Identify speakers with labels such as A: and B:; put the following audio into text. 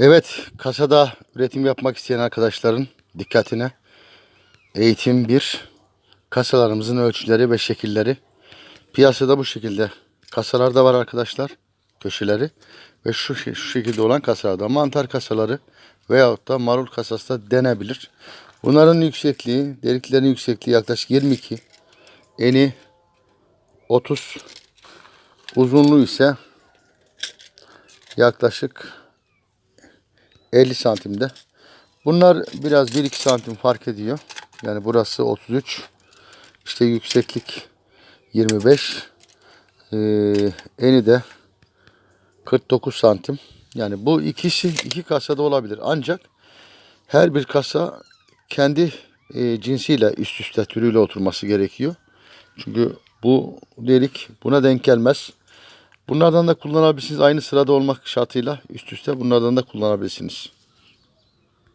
A: Evet, kasada üretim yapmak isteyen arkadaşların dikkatine. Eğitim 1 kasalarımızın ölçüleri ve şekilleri. Piyasada bu şekilde kasalar da var arkadaşlar köşeleri. Ve şu, şu şekilde olan kasalarda mantar kasaları veyahut da marul kasası da denebilir. Bunların yüksekliği, deliklerin yüksekliği yaklaşık 22, eni 30, uzunluğu ise yaklaşık 50 santimde. Bunlar biraz 1-2 santim fark ediyor. Yani burası 33. İşte yükseklik 25. Ee, eni de 49 santim. Yani bu ikisi iki kasada olabilir. Ancak her bir kasa kendi e, cinsiyle üst üste türüyle oturması gerekiyor. Çünkü bu delik buna denk gelmez. Bunlardan da kullanabilirsiniz. Aynı sırada olmak şartıyla üst üste bunlardan da kullanabilirsiniz.